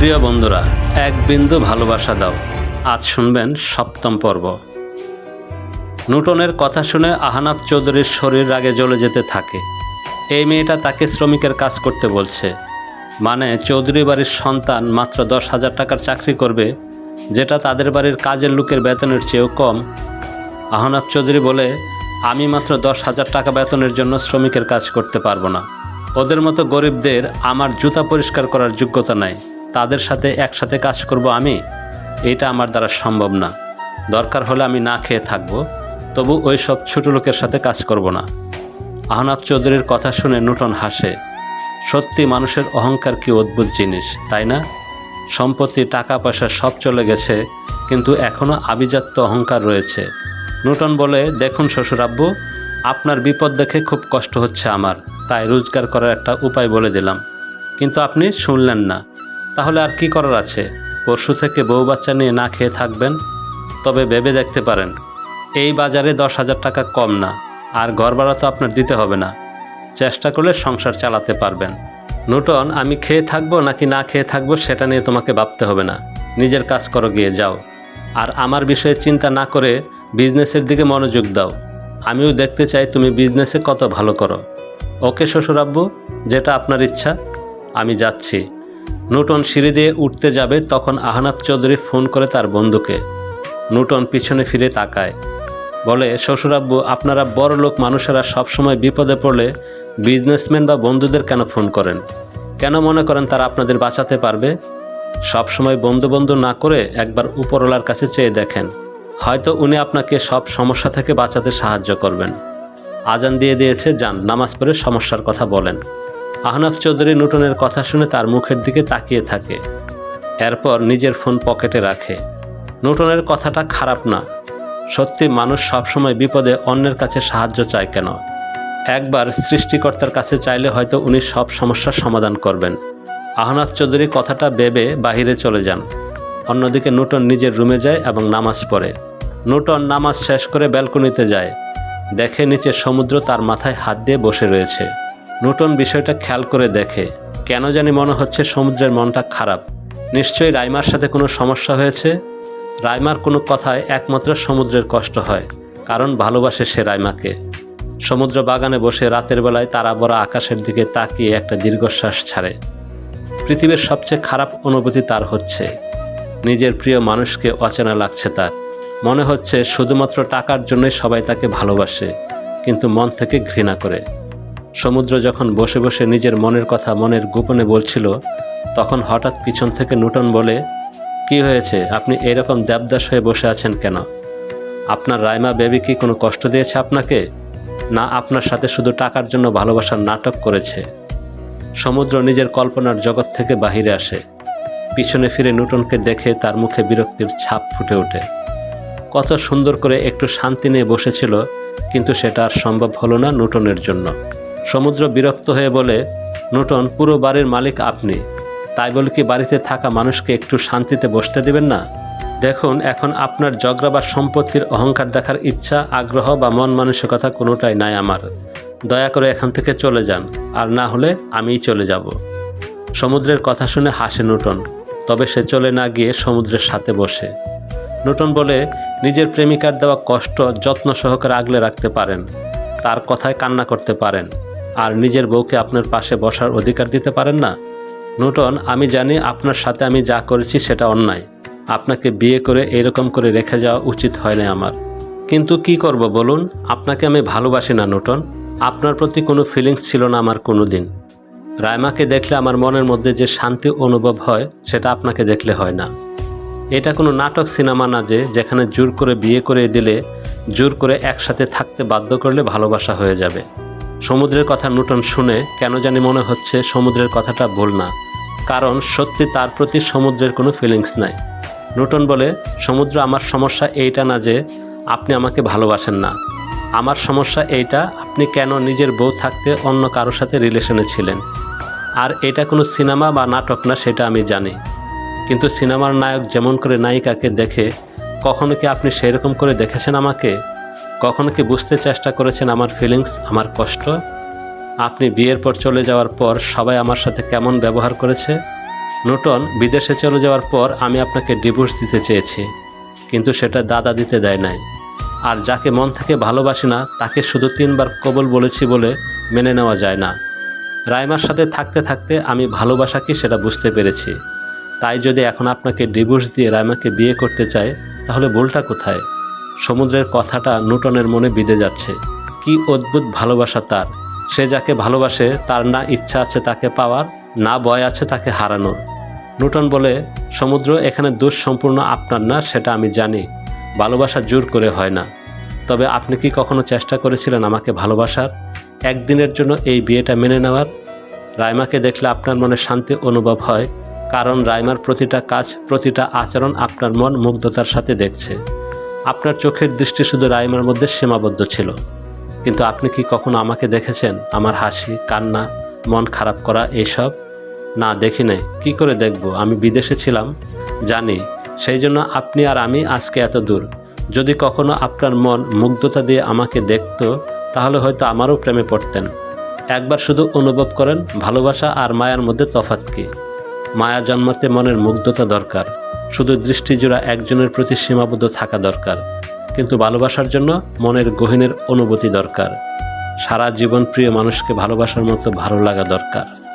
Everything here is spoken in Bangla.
প্রিয় বন্ধুরা, এক বিন্দু ভালোবাসা দাও। আজ শুনবেন সপ্তম পর্ব। নুটনের কথা শুনে আহনাব চৌধুরীর শরীর রাগে জ্বলে যেতে থাকে। এই মেয়েটা তাকে শ্রমিকের কাজ করতে বলছে। মানে চৌধুরী বাড়ির সন্তান মাত্র দশ হাজার টাকার চাকরি করবে, যেটা তাদের বাড়ির কাজের লোকের বেতনের চেয়েও কম। আহনাব চৌধুরী বলে, আমি মাত্র দশ হাজার টাকা বেতনের জন্য শ্রমিকের কাজ করতে পারব না। ওদের মতো গরিবদের আমার জুতা পরিষ্কার করার যোগ্যতা নাই। তাদের সাথে একসাথে কাজ করব আমি? এটা আমার দ্বারা সম্ভব না। দরকার হলে আমি না খেয়ে থাকব, তবু ওই সব ছোটো লোকের সাথে কাজ করব না। আহনাব চৌধুরীর কথা শুনে নুটন হাসে। সত্যি মানুষের অহংকার কি অদ্ভুত জিনিস, তাই না? সম্পত্তি টাকা পয়সা সব চলে গেছে, কিন্তু এখনও আভিজাত্য অহংকার রয়েছে। নুটন বলে, দেখুন শ্বশুর আব্বু, আপনার বিপদ দেখে খুব কষ্ট হচ্ছে আমার, তাই রোজগার করার একটা উপায় বলে দিলাম। কিন্তু আপনি শুনলেন না। তাহলে আর কি করার আছে? পরশু থেকে বউ বাচ্চা নিয়ে না খেয়ে থাকবেন? তবে ভেবে দেখতে পারেন, এই বাজারে দশ হাজার টাকা কম না, আর ঘর ভাড়া তো আপনার দিতে হবে না। চেষ্টা করলে সংসার চালাতে পারবেন। নুটন, আমি খেয়ে থাকব নাকি না খেয়ে থাকব সেটা নিয়ে তোমাকে ভাবতে হবে না। নিজের কাজ করো, গিয়ে যাও। আর আমার বিষয়ে চিন্তা না করে বিজনেসের দিকে মনোযোগ দাও। আমিও দেখতে চাই তুমি বিজনেসে কত ভালো করো। ওকে শ্বশুর আব্বু যেটা আপনার ইচ্ছা, আমি যাচ্ছি। নুটন সিঁড়ি দিয়ে উঠতে যাবে তখন আহনাব চৌধুরী ফোন করে তার বন্ধুকে। নুটন পিছনে ফিরে তাকায়। বলে, শ্বশুরাব্বু, আপনারা বড় লোক মানুষেরা সবসময় বিপদে পড়লে বিজনেসম্যান বা বন্ধুদের কেন ফোন করেন? কেন মনে করেন তারা আপনাদের বাঁচাতে পারবে? সবসময় বন্ধু বন্ধু না করে একবার উপরওয়ালার কাছে চেয়ে দেখেন। হয়তো উনি আপনাকে সব সমস্যা থেকে বাঁচাতে সাহায্য করবেন। আজান দিয়ে দিয়েছে, যান, নামাজ পড়ে সমস্যার কথা বলেন। আহনাফ চৌধুরী নুটনের কথা শুনে তার মুখের দিকে তাকিয়ে থাকে। এরপর নিজের ফোন পকেটে রাখে। নুটনের কথাটা খারাপ না। সত্যি মানুষ সবসময় বিপদে অন্যের কাছে সাহায্য চায় কেন? একবার সৃষ্টিকর্তার কাছে চাইলে হয়তো উনি সব সমস্যার সমাধান করবেন। আহনাফ চৌধুরী কথাটা ভেবে বাহিরে চলে যান। অন্যদিকে নুটন নিজের রুমে যায় এবং নামাজ পড়ে। নুটন নামাজ শেষ করে ব্যালকনিতে যায়। দেখে নিচে সমুদ্র তার মাথায় হাত দিয়ে বসে রয়েছে। নুটন বিষয়টা খেয়াল করে দেখে। কেন জানি মনে হচ্ছে সমুদ্রের মনটা খারাপ। নিশ্চয়ই রাইমার সাথে কোনো সমস্যা হয়েছে? রাইমার কোনো কথায় একমাত্র সমুদ্রের কষ্ট হয়, কারণ ভালোবাসে সে রাইমাকে। সমুদ্র বাগানে বসে রাতের বেলায় তারা বড় আকাশের দিকে তাকিয়ে একটা দীর্ঘশ্বাস ছাড়ে। পৃথিবীর সবচেয়ে খারাপ অনুভূতি তার হচ্ছে। নিজের প্রিয় মানুষকে অচেনা লাগছে তার। মনে হচ্ছে শুধুমাত্র টাকার জন্যই সবাই তাকে ভালোবাসে, কিন্তু মন থেকে ঘৃণা করে। সমুদ্র যখন বসে বসে নিজের মনের কথা মনের গোপনে বলছিল, তখন হঠাৎ পিছন থেকে নুটন বলে, কি হয়েছে? আপনি এরকম দেবদাস হয়ে বসে আছেন কেন? আপনার রাইমা বেবি কি কোনো কষ্ট দিয়েছে আপনাকে? না আপনার সাথে শুধু টাকার জন্য ভালোবাসার নাটক করেছে? সমুদ্র নিজের কল্পনার জগৎ থেকে বাহিরে আসে। পিছনে ফিরে নুটনকে দেখে তার মুখে বিরক্তির ছাপ ফুটে ওঠে। কত সুন্দর করে একটু শান্তি নিয়ে বসেছিল, কিন্তু সেটা আর সম্ভব হলো না নুটনের জন্য। সমুদ্র বিরক্ত হয়ে বলে, নুটন, পুরো বাড়ির মালিক আপনি। তাই বলে কি বাড়িতে থাকা মানুষকে একটু শান্তিতে বসতে দিবেন না? দেখুন, এখন আপনার জগরা বা সম্পত্তির অহংকার দেখার ইচ্ছা, আগ্রহ বা মন মানসিকতা কোনোটাই নাই আমার। দয়া করে এখান থেকে চলে যান, আর না হলে আমিই চলে যাব। সমুদ্রের কথা শুনে হাসে নুটন, তবে সে চলে না গিয়ে সমুদ্রের সাথে বসে। নুটন বলে, নিজের প্রেমিকার দেওয়া কষ্ট যত্ন সহকারে আগলে রাখতে পারেন। তার কথায় কান্না করতে পারেন। আর নিজের বউকে আপনার পাশে বসার অধিকার দিতে পারেন না? নুটন, আমি জানি আপনার সাথে আমি যা করেছি সেটা অন্যায়। আপনাকে বিয়ে করে এরকম করে রেখে যাওয়া উচিত হয় না আমার। কিন্তু কি করব বলুন? আপনাকে আমি ভালোবাসি না, নুটন। আপনার প্রতি কোনো ফিলিংস ছিল না আমার কোনো দিন রায়মাকে দেখলে আমার মনের মধ্যে যে শান্তি অনুভব হয়, সেটা আপনাকে দেখলে হয় না। এটা কোনো নাটক সিনেমা না যে, যেখানে জোর করে বিয়ে করে দিলে, জোর করে একসাথে থাকতে বাধ্য করলে ভালোবাসা হয়ে যাবে। সমুদ্রের কথা নুটন শুনে কেন জানি মনে হচ্ছে সমুদ্রের কথাটা ভুল না, কারণ সত্যি তার প্রতি সমুদ্রের কোনো ফিলিংস নাই। নুটন বলে, সমুদ্র আমার সমস্যা এইটা না যে আপনি আমাকে ভালোবাসেন না। আমার সমস্যা এইটা, আপনি কেন নিজের বউ থাকতে অন্য কারোর সাথে রিলেশনে ছিলেন। আর এটা কোনো সিনেমা বা নাটক না, সেটা আমি জানি। কিন্তু সিনেমার নায়ক যেমন করে নায়িকাকে দেখে, কখনো কি আপনি সেরকম করে দেখেছেন আমাকে? কখনো কি বুঝতে চেষ্টা করেছেন আমার ফিলিংস আমার কষ্ট? আপনি বিয়ের পর চলে যাওয়ার পর সবাই আমার সাথে কেমন ব্যবহার করেছে? নূতন বিদেশে চলে যাওয়ার পর আমি আপনাকে ডিভোর্স দিতে চেয়েছি, কিন্তু সেটা দাদা দিতে দেয় নাই। আর যাকে মন থেকে ভালোবাসি না, তাকে শুধু তিনবার কবল বলেছি বলে মেনে নেওয়া যায় না। রাইমার সাথে থাকতে থাকতে আমি ভালোবাসা কি সেটা বুঝতে পেরেছি। তাই যদি এখন আপনাকে ডিভোর্স দিয়ে রাইমাকে বিয়ে করতে চাই তাহলে ভুলটা কোথায়? সমুদ্রের কথাটা নুটনের মনে বিঁধে যাচ্ছে। কি অদ্ভুত ভালোবাসা তার। সে যাকে ভালোবাসে, তার না ইচ্ছা আছে তাকে পাওয়ার, না ভয় আছে তাকে হারানোর। নুটন বলে, সমুদ্র এখানে দোষ সম্পূর্ণ আপনার না, সেটা আমি জানি। ভালোবাসা জোর করে হয় না। তবে আপনি কি কখনো চেষ্টা করেছিলেন আমাকে ভালোবাসার? একদিনের জন্য এই বিয়েটা মেনে নেওয়ার? রাইমাকে দেখলে আপনার মনে শান্তি অনুভব হয়, কারণ রাইমার প্রতিটা কাজ, প্রতিটা আচরণ আপনার মন মুগ্ধতার সাথে দেখছে। আপনার চোখের দৃষ্টি শুধু রাইমার মধ্যে সীমাবদ্ধ ছিল। কিন্তু আপনি কি কখনো আমাকে দেখেছেন? আমার হাসি, কান্না, মন খারাপ করা এইসব না, দেখি নাই। কী করে দেখব? আমি বিদেশে ছিলাম, জানি। সেই জন্য আপনি আর আমি আজকে এত দূর। যদি কখনো আপনার মন মুগ্ধতা দিয়ে আমাকে দেখত, তাহলে হয়তো আমারও প্রেমে পড়তেন। একবার শুধু অনুভব করেন, ভালোবাসা আর মায়ার মধ্যে তফাৎ কী? মায়া জন্মাতে মনের মুগ্ধতা দরকার। শুধু দৃষ্টি জোড়া একজনের প্রতি সীমাবদ্ধ থাকা দরকার, কিন্তু ভালোবাসার জন্য মনের গহীনের অনুভূতি দরকার। সারা জীবন প্রিয় মানুষকে ভালোবাসার মতো ভালো লাগা দরকার।